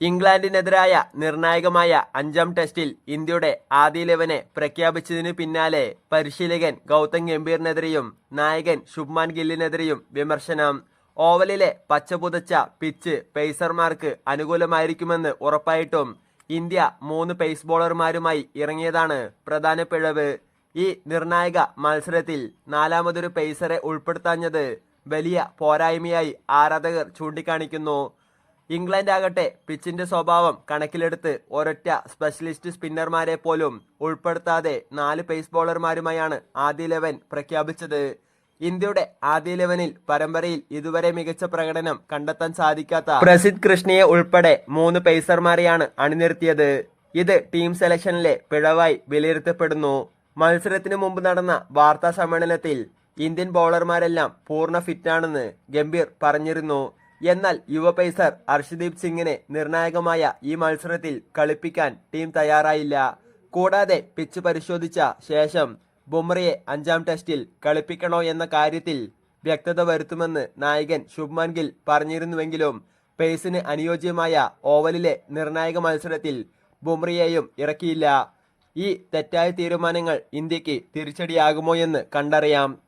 ഇംഗ്ലണ്ടിനെതിരായ നിർണായകമായ അഞ്ചാം ടെസ്റ്റിൽ ഇന്ത്യയുടെ ആദ്യ ഇലവനെ പ്രഖ്യാപിച്ചതിനു പിന്നാലെ പരിശീലകൻ ഗൗതം ഗംഭീറിനെതിരെയും നായകൻ ശുഭ്മാൻ ഗില്ലിനെതിരെയും വിമർശനം. ഓവലിലെ പച്ചപുതച്ച പിച്ച് പേസർമാർക്ക് അനുകൂലമായിരിക്കുമെന്ന് ഉറപ്പായിട്ടും ഇന്ത്യ മൂന്ന് പേസ് ബോളർമാരുമായി ഇറങ്ങിയതാണ് പ്രധാന പിഴവ്. ഈ നിർണായക മത്സരത്തിൽ നാലാമതൊരു പേസറെ ഉൾപ്പെടുത്താഞ്ഞത് വലിയ പോരായ്മയായി ആരാധകർ ചൂണ്ടിക്കാണിക്കുന്നു. ഇംഗ്ലണ്ട് ആകട്ടെ പിച്ചിന്റെ സ്വഭാവം കണക്കിലെടുത്ത് ഒരൊറ്റ സ്പെഷ്യലിസ്റ്റ് സ്പിന്നർമാരെ പോലും ഉൾപ്പെടുത്താതെ നാല് പേസ് ബോളർമാരുമായാണ് ആദ്യ ഇലവൻ പ്രഖ്യാപിച്ചത്. ഇന്ത്യയുടെ ആദ്യ ഇലവനിൽ പരമ്പരയിൽ ഇതുവരെ മികച്ച പ്രകടനം കണ്ടെത്താൻ സാധിക്കാത്ത പ്രസിദ് കൃഷ്ണയെ ഉൾപ്പെടെ മൂന്ന് പേസർമാരെയാണ് അണിനിർത്തിയത് ഇത് ടീം സെലക്ഷനിലെ പിഴവായി വിലയിരുത്തപ്പെടുന്നു. മത്സരത്തിന് മുമ്പ് നടന്ന വാർത്താ സമ്മേളനത്തിൽ ഇന്ത്യൻ ബൗളർമാരെല്ലാം പൂർണ ഫിറ്റാണെന്ന് ഗംഭീർ പറഞ്ഞിരുന്നു. എന്നാൽ യുവ പേസർ അർഷദീപ് സിംഗിനെ നിർണായകമായ ഈ മത്സരത്തിൽ കളിപ്പിക്കാൻ ടീം തയ്യാറായില്ല. കൂടാതെ പിച്ച് പരിശോധിച്ച ശേഷം ബുംറയെ അഞ്ചാം ടെസ്റ്റിൽ കളിപ്പിക്കണോ എന്ന കാര്യത്തിൽ വ്യക്തത വരുത്തുമെന്ന് നായകൻ ശുഭ്മാൻ ഗിൽ പറഞ്ഞിരുന്നുവെങ്കിലും പേസിന് അനുയോജ്യമായ ഓവലിലെ നിർണായക മത്സരത്തിൽ ബുംറിയെയും ഇറക്കിയില്ല. ഈ തെറ്റായ തീരുമാനങ്ങൾ ഇന്ത്യയ്ക്ക് തിരിച്ചടിയാകുമോ എന്ന് കണ്ടറിയാം.